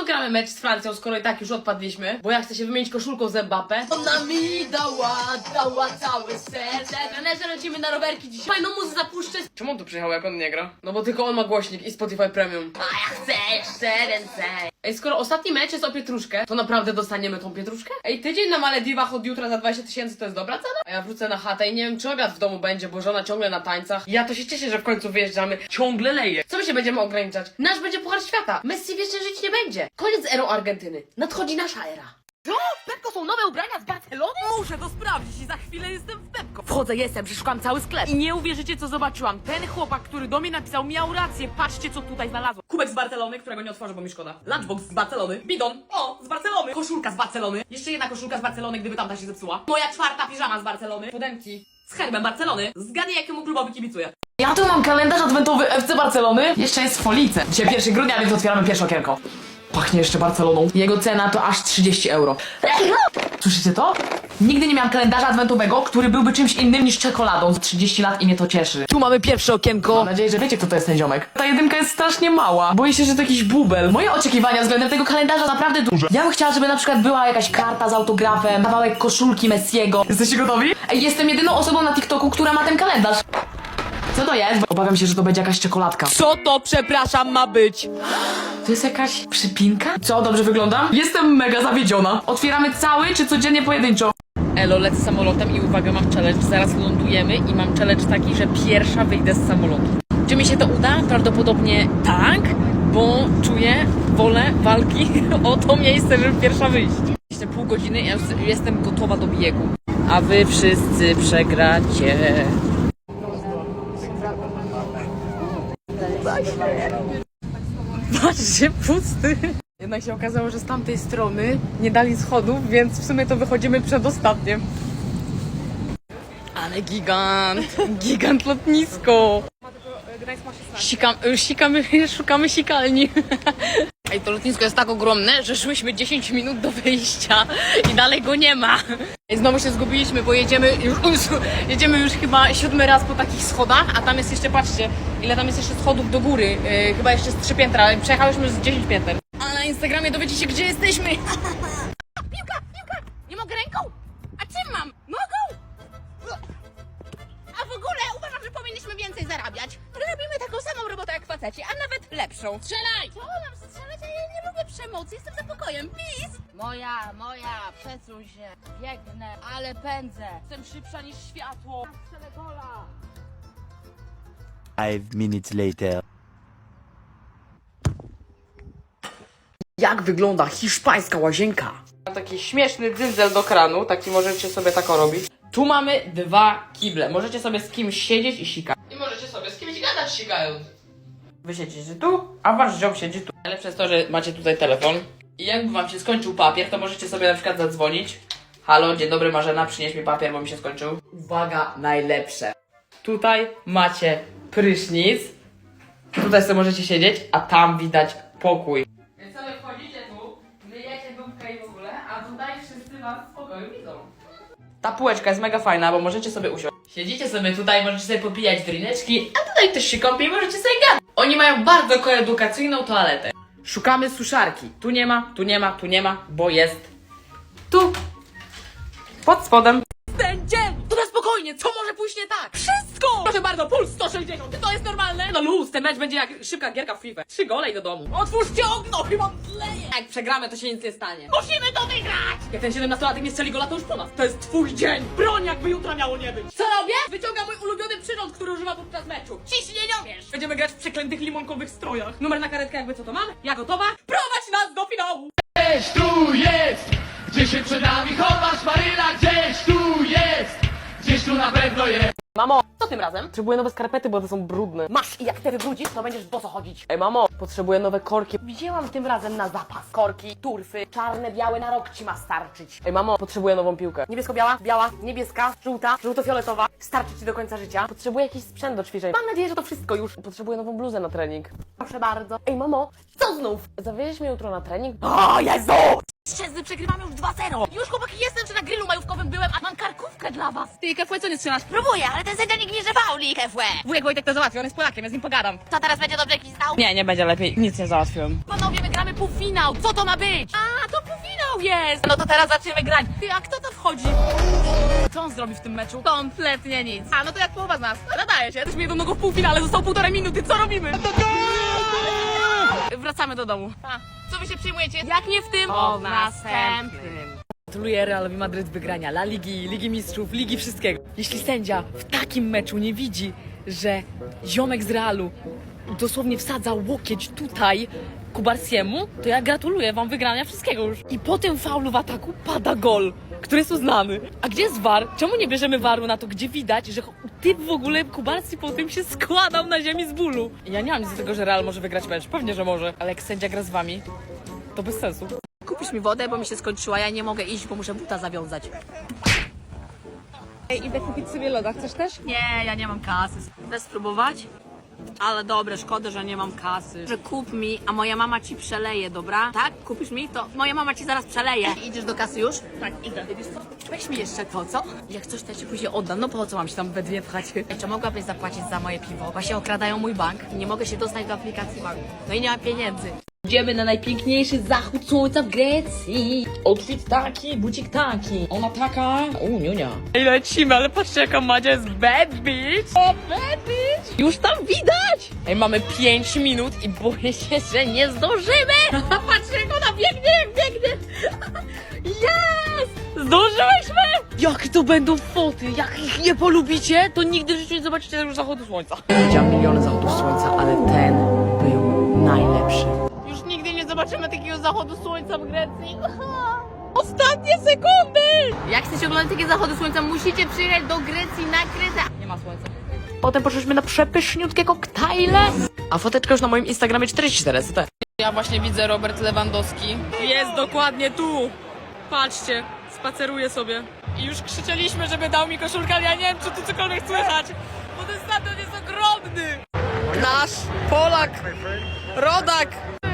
to gramy mecz z Francją, skoro i tak już odpadliśmy? Bo ja chcę się wymienić koszulką z Mbappé. Ona mi dała, dała całe serce. Trenerze, lecimy na rowerki dzisiaj. Fajną muzę zapuszczę. Czemu on tu przyjechał, jak on nie gra? No bo tylko on ma głośnik i Spotify Premium. A ja chcę jeszcze więcej. Ej, skoro ostatni mecz jest o pietruszkę, to naprawdę dostaniemy tą pietruszkę? Ej, tydzień na Malediwach od jutra za 20 tysięcy to jest dobra cena? A ja wrócę na chatę i nie wiem, czy obiad w domu będzie, bo żona ciągle na tańcach. Ja to się cieszę, że w końcu wyjeżdżamy. Ciągle leje. Co my się będziemy ograniczać? Nasz będzie Puchar Świata. Messi wiesz, że żyć nie będzie. Koniec erą Argentyny. Nadchodzi nasza era. Co? W Pepko są nowe ubrania z Barcelony? Muszę to sprawdzić i za chwilę jestem w Pepko. Wchodzę, jestem, przeszukam cały sklep. I nie uwierzycie, co zobaczyłam. Ten chłopak, który do mnie napisał, miał rację. Patrzcie, co tutaj znalazłem. Kubek z Barcelony, którego nie otworzę, bo mi szkoda. Lunchbox z Barcelony. Bidon. O, z Barcelony. Koszulka z Barcelony. Jeszcze jedna koszulka z Barcelony, gdyby tamta się zepsuła. Moja czwarta piżama z Barcelony. Podemki z herbem Barcelony. Zgadnij, jakiemu klubowi kibicuję. Ja tu mam kalendarz adwentowy FC Barcelony. Jeszcze jest w folice. Dzisiaj 1 grudnia, więc otwieramy pierwsze okienko. Pachnie jeszcze Barceloną. Jego cena to aż 30 euro. Słyszycie to? Nigdy nie miałam kalendarza adwentowego, który byłby czymś innym niż czekoladą. Za 30 lat i mnie to cieszy. Tu mamy pierwsze okienko. Mam nadzieję, że wiecie, kto to jest ten ziomek. Ta jedynka jest strasznie mała. Boję się, że to jakiś bubel. Moje oczekiwania względem tego kalendarza naprawdę duże. Ja bym chciała, żeby na przykład była jakaś karta z autografem, kawałek koszulki Messiego. Jesteście gotowi? Ej, jestem jedyną osobą na TikToku, która ma ten kalendarz. Co to jest? Obawiam się, że to będzie jakaś czekoladka. Co to, przepraszam, ma być? To jest jakaś przypinka? Co, dobrze wyglądam? Jestem mega zawiedziona. Otwieramy cały, czy codziennie pojedynczo? Elo, lecę samolotem i uwaga, mam challenge. Zaraz lądujemy i mam challenge taki, że pierwsza wyjdę z samolotu. Czy mi się to uda? Prawdopodobnie tak, bo czuję wolę walki o to miejsce, żeby pierwsza wyjść. Jeszcze pół godziny i ja już jestem gotowa do biegu. A wy wszyscy przegracie. Patrzcie, pusty. Jednak się okazało, że z tamtej strony nie dali schodów, więc w sumie to wychodzimy przedostatnie. Ale gigant, gigant lotnisko. Sikam, y, sikamy, szukamy sikalni. Ej, to lotnisko jest tak ogromne, że szłyśmy 10 minut do wyjścia i dalej go nie ma. Ej, znowu się zgubiliśmy, bo jedziemy już, jedziemy już chyba siódmy raz po takich schodach, a tam jest jeszcze, patrzcie, ile tam jest jeszcze schodów do góry. Yy, chyba jeszcze z trzy piętra, ale przejechałyśmy z 10 pięter. A na Instagramie dowiecie się, gdzie jesteśmy. Piłka, piłka, nie mogę ręką. A czym mam? Zarabiać. Robimy taką samą robotę jak faceci, a nawet lepszą. Strzelaj! Co nam strzelać? Ja nie lubię przemocy, jestem za pokojem. Peace! Moja, moja, przesuń się. Biegnę, ale pędzę. Jestem szybsza niż światło. Strzelę gola. Five minutes later. Jak wygląda hiszpańska łazienka? Mam taki śmieszny dzyndzel do kranu, taki możecie sobie tak robić. Tu mamy dwa kible. Możecie sobie z kimś siedzieć i sikać. Gadać sikając. Wy siedzicie tu, a wasz ziom siedzi tu. Ale przez to, że macie tutaj telefon i jakby wam się skończył papier, to możecie sobie na przykład zadzwonić. Halo, dzień dobry Marzena, przynieś mi papier, bo mi się skończył. Uwaga, najlepsze. Tutaj macie prysznic. Tutaj sobie możecie siedzieć, a tam widać pokój. Więc sobie wchodzicie tu, myjecie dupkę i w ogóle, a tutaj wszyscy was w pokoju widzą. Ta półeczka jest mega fajna, bo możecie sobie usiąść. Siedzicie sobie tutaj, możecie sobie popijać drineczki, a tutaj ktoś się kąpie i możecie sobie gadać. Oni mają bardzo koedukacyjną toaletę. Szukamy suszarki. Tu nie ma, tu nie ma, tu nie ma, bo jest tu. Pod spodem. Spokojnie, co może pójść nie tak? Wszystko! Proszę bardzo, puls 160, czy to jest normalne? No luz, ten mecz będzie jak szybka gierka w FIFA. Trzy gole i do domu. Otwórzcie okno, chyba tleje! Jak przegramy, to się nic nie stanie. Musimy to wygrać! Jak ten 17-latek nie strzeli gola, to już po nas. To jest twój dzień! Broń, jakby jutra miało nie być! Co robię? Wyciągam mój ulubiony przyrząd, który używam podczas meczu. Ciśnieniomierz! Będziemy grać w przeklętych limonkowych strojach. Numer na karetkę, jakby co to mamy? Ja gotowa? Prowadź nas do finału! Gdzieś tu jest, gdzie się przed nami chowasz, Maryla, gdzieś tu jest, tu na pewno jest. Mamo, co tym razem? Potrzebuję nowe skarpety, bo one są brudne. Masz i jak te wybrudzisz, to będziesz boso chodzić. Ej, mamo, potrzebuję nowe korki. Wzięłam tym razem na zapas. Korki, turfy, czarne, białe na rok ci ma starczyć. Ej, mamo, potrzebuję nową piłkę. Niebiesko-biała, biała, niebieska, żółta, żółto-fioletowa. Starczy ci do końca życia. Potrzebuję jakiś sprzęt do ćwiczeń. Mam nadzieję, że to wszystko już. Potrzebuję nową bluzę na trening. Proszę bardzo. Ej, mamo, co znów? Zawieźć mnie jutro na trening? O, Jezu! Szczęsny, przegrywamy już 2-0. Już chłopaki jestem, że na grillu majówkowym byłem, a mam karkówkę dla was. Ty, Kefłe, co nie strzelasz? Próbuję, ale ten sędzia nie że fauli, Kefłe. Wujek Wojtek to załatwi, on jest Polakiem, ja z nim pogadam. Co teraz będzie dobrze jakiś stał? Nie, nie będzie lepiej. Nic nie załatwiłem. Panowie, my gramy półfinał. Co to ma być? A, to półfinał jest. No to teraz zaczniemy grać. Ty, a kto to wchodzi? Co on zrobi w tym meczu? Kompletnie nic. A, no to jak połowa z nas. Nadaje się. Jesteśmy jedną nogą w półfinale, zostało półtorej minuty. Co robimy? Wracamy do domu. A, co wy się przyjmujecie? Jak nie w tym, O, w następnym. Gratuluję Realowi Madryt wygrania La Ligi, Ligi Mistrzów, Ligi Wszystkiego. Jeśli sędzia w takim meczu nie widzi, że ziomek z Realu dosłownie wsadza łokieć tutaj Kubarsiemu, to ja gratuluję wam wygrania wszystkiego już. I po tym faulu w ataku pada gol, który jest uznany. A gdzie jest VAR? Czemu nie bierzemy VARu na to, gdzie widać, że ty w ogóle Kubarsi po tym się składał na ziemi z bólu? Ja nie mam nic do tego, że Real może wygrać mecz. Pewnie, że może. Ale jak sędzia gra z wami, to bez sensu. Kupisz mi wodę, bo mi się skończyła. Ja nie mogę iść, bo muszę buta zawiązać. Ej, idę kupić sobie loda. Chcesz też? Nie, ja nie mam kasy. Chcesz spróbować? Ale dobre, szkoda, że nie mam kasy. Że kup mi, a moja mama ci przeleje, dobra? Tak? Kupisz mi? To moja mama ci zaraz przeleje. Idziesz do kasy już? Tak, idę. Wiesz co? Weź mi jeszcze to, co? Jak coś, to ja ci później oddam. No po co mam się tam we dwie pchać? Czy mogłabyś zapłacić za moje piwo? Właśnie okradają mój bank. Nie mogę się dostać do aplikacji banku. No i nie mam pieniędzy. Idziemy na najpiękniejszy zachód słońca w Grecji. Outfit taki, bucik taki. Ona taka. O, niunia. I lecimy, ale patrzcie jaka Madzia jest bad bitch. O, bad bitch. Już tam widać. Ej, mamy 5 minut i boję się, że nie zdążymy. Patrzcie jak ona biegnie, jak biegnie. Jest! Zdążyłyśmy! Jakie to będą foty? Jak ich nie polubicie, to nigdy w życiu nie zobaczycie już zachodu słońca. Widziałam miliony zachodów słońca, ale ten był najlepszy. Już nigdy nie zobaczymy takiego zachodu słońca w Grecji. Ostatnie sekundy! Jak chcecie oglądać takie zachody słońca, musicie przyjechać do Grecji na Kretę. Nie ma słońca. Potem poszliśmy na przepyszniutkie koktajle. A foteczka już na moim Instagramie 44 ST. Ja właśnie widzę Robert Lewandowski. Jest dokładnie tu. Patrzcie, spaceruje sobie. I już krzyczeliśmy, żeby dał mi koszulkę, ale ja nie wiem, czy tu cokolwiek słychać. Bo ten stadion jest ogromny. Nasz Polak, rodak.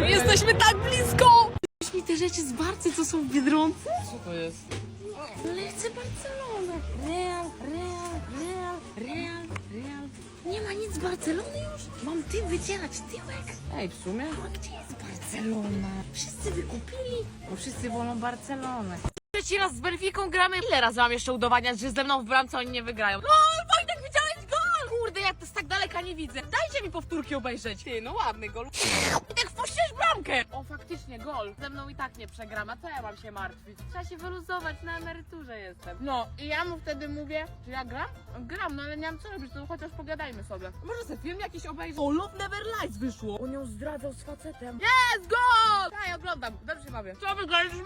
Jesteśmy tak blisko. Weź mi te rzeczy z Barcy, co są w Biedronce. Co to jest? Ale chcę Barcelonę. Real, Real, Real, Real, Real. Nie ma nic z Barcelony już? Mam tym wycierać tyłek. Ej, w sumie? A gdzie jest Barcelona? Wszyscy wykupili, bo wszyscy wolą Barcelonę. Trzeci raz z Benficą gramy. Ile razy mam jeszcze udowadniać, że ze mną w bramce oni nie wygrają? No, Wojtek, widziałeś gol! Kurde, ja to z tak daleka nie widzę. Dajcie mi powtórki obejrzeć. Ty, no ładny gol. Wojtek, wpuściłeś bramkę! O, faktycznie, gol. Ze mną i tak nie przegram, a co ja mam się martwić? Trzeba się wyluzować, na emeryturze jestem. No, i ja mu wtedy mówię, że ja gram? Gram, no ale nie mam co robić, to chociaż pogadajmy sobie. Może sobie film jakiś obejrzeć? O, Love Never Lies wyszło. On ją zdradzał z facetem. Jest gol! Daj, oglądam, dobrze się bawię. Co, wygraliśmy?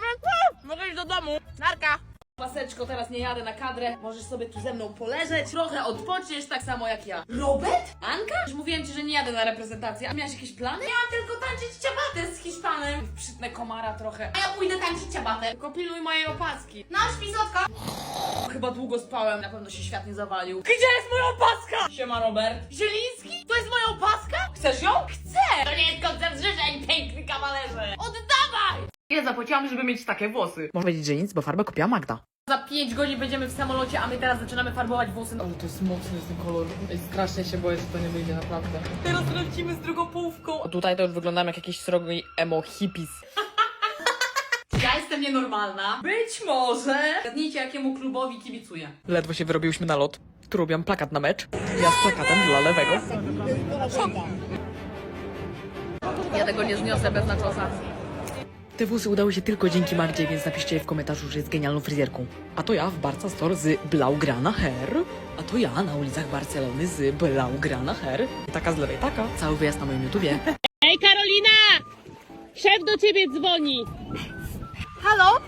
Mogę iść do domu. Narka. Maseczko, teraz nie jadę na kadrę. Możesz sobie tu ze mną poleżeć, trochę odpoczniesz, tak samo jak ja. Robert? Anka? Już mówiłem ci, że nie jadę na reprezentację. A miałeś jakieś plany? Miałam tylko tańczyć ciabatę z Hiszpanem. Przytnę komara trochę. A ja pójdę tańczyć ciabatę. Tylko pilnuj mojej opaski. Nasz pisotka. Chyba długo spałem, na pewno się świat nie zawalił. Gdzie jest moja opaska? Siema, Robert. Zieliński? To jest moja opaska? Chcesz ją? Chcę! To nie jest koncert życzeń, piękny kawalerze. Oddawaj! Ile zapłaciłam, żeby mieć takie włosy? Można powiedzieć, że nic, bo farbę kupiła Magda. Za 5 godzin będziemy w samolocie, a my teraz zaczynamy farbować włosy. O, to jest mocny ten kolor. Strasznie się boję, że to nie wyjdzie naprawdę. Teraz lecimy z drugą połówką. O, tutaj to już wyglądam jak jakiś srogi emo hippies. Ja jestem nienormalna. Być może. Zgadnijcie, jakiemu klubowi kibicuję. Ledwo się wyrobiłyśmy na lot. Tu robiłam plakat na mecz. Ja z plakatem dla lewego. Ja tego nie zniosę bez naczosa. Te włosy udały się tylko dzięki Magdzie, więc napiszcie w komentarzu, że jest genialną fryzjerką. A to ja w Barca Store z Blaugrana Hair. A to ja na ulicach Barcelony z Blaugrana Hair. Taka z lewej, taka. Cały wyjazd na moim YouTubie. Ej, Karolina! Szef do ciebie dzwoni. Halo?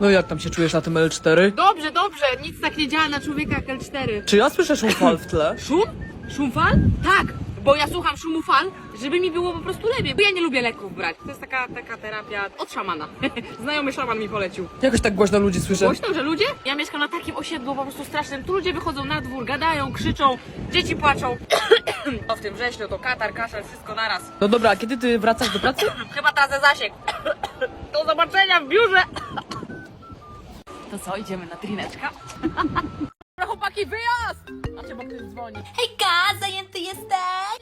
No jak tam się czujesz na tym L4? Dobrze, dobrze. Nic tak nie działa na człowieka jak L4. Czy ja słyszę szum fal w tle? Szum? Szum fal? Tak, bo ja słucham szumu fal, żeby mi było po prostu lepiej. Bo ja nie lubię leków brać. To jest taka, taka terapia od szamana. Znajomy szaman mi polecił. Jakoś tak głośno ludzi słyszę. Głośno, że ludzie? Ja mieszkam na takim osiedlu po prostu strasznym. Tu ludzie wychodzą na dwór, gadają, krzyczą, dzieci płaczą. No w tym wrześniu to katar, kaszel, wszystko naraz. No dobra, a kiedy ty wracasz do pracy? Chyba ze zasięg. Do zobaczenia w biurze! To co, idziemy na trineczka? Dobra, chłopaki, wyjazd! Macie, bo ktoś dzwoni. Hejka, zajęty jesteś?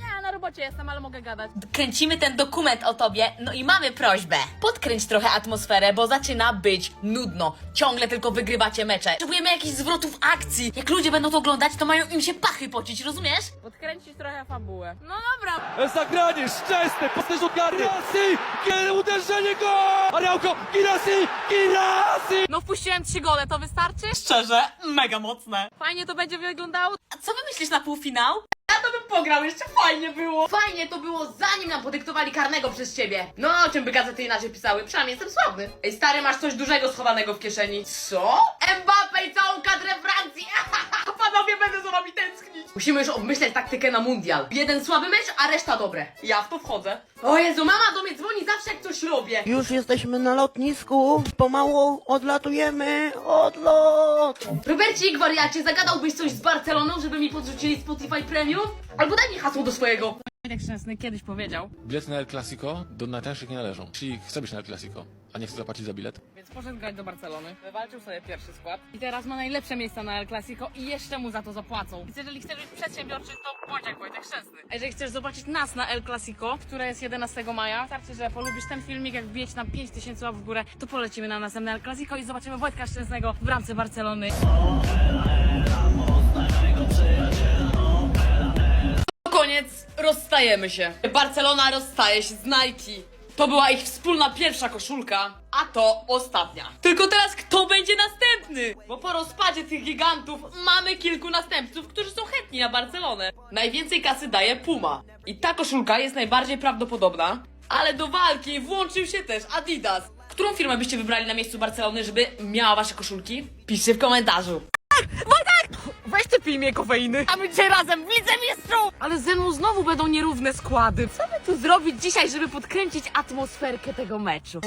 Nie, na robocie jestem, ale mogę gadać. Kręcimy ten dokument o tobie, no i mamy prośbę. Podkręć trochę atmosferę, bo zaczyna być nudno. Ciągle tylko wygrywacie mecze. Potrzebujemy jakichś zwrotów akcji. Jak ludzie będą to oglądać, to mają im się pachy pocić, rozumiesz? Podkręcić trochę fabułę. No dobra. Zagranie szczęsne, pasterz. Girassi, kiedy uderzenie go! Areałko, Girassi, Girassi! No wpuściłem trzy gole, to wystarczy? Szczerze, mega mocne. Fajnie to będzie wyglądało. A co wy myślisz na półfinał? Ja to bym pograł, jeszcze fajnie było. Fajnie to było, zanim nam podyktowali karnego przez ciebie. No, o czym by gazety inaczej pisały? Przynajmniej jestem sławny. Ej, stary, masz coś dużego schowanego w kieszeni. Co? Mbappe i całą kadrę Francji. Panowie, będę za wami Musimy już obmyśleć taktykę na mundial. Jeden słaby mecz, a reszta dobre. Ja w to wchodzę. O Jezu, mama do mnie dzwoni zawsze jak coś robię. Już jesteśmy na lotnisku, pomału odlatujemy, odlot! Robercik, wariacie, zagadałbyś coś z Barceloną, żeby mi podrzucili Spotify Premium? Albo daj mi hasło do swojego. Jak Szczęsny kiedyś powiedział. Bilety na El Clasico do najtańszych nie należą. Jeśli chce być na El Clasico, a nie chce zapłacić za bilet, Więc poszedł grać do Barcelony, wywalczył sobie pierwszy skład i teraz ma najlepsze miejsca na El Clasico i jeszcze mu za to zapłacą. Więc jeżeli chcesz być przedsiębiorczy, to bądź Wojtek Szczęsny. A jeżeli chcesz zobaczyć nas na El Clasico, które jest 11 maja, wystarczy, że polubisz ten filmik, jak wbijecie nam 5000 łap w górę, to polecimy na następne El Clasico i zobaczymy Wojtka Szczęsnego w bramce Barcelony. Rozstajemy się. Barcelona rozstaje się z Nike. To była ich wspólna pierwsza koszulka, a to ostatnia. Tylko teraz kto będzie następny? Bo po rozpadzie tych gigantów mamy kilku następców, którzy są chętni na Barcelonę. Najwięcej kasy daje Puma. I ta koszulka jest najbardziej prawdopodobna, ale do walki włączył się też Adidas. Którą firmę byście wybrali na miejscu Barcelony, żeby miała wasze koszulki? Piszcie w komentarzu. Mnie kofeiny, a my dzisiaj razem wicemistrzu! Ale ze mną znowu będą nierówne składy. Co by tu zrobić dzisiaj, żeby podkręcić atmosferkę tego meczu?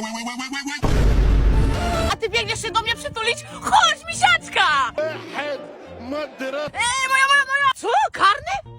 A ty biegniesz się do mnie przytulić? Chodź, misiaczka! Ej, moja, moja, moja! Co? Karny?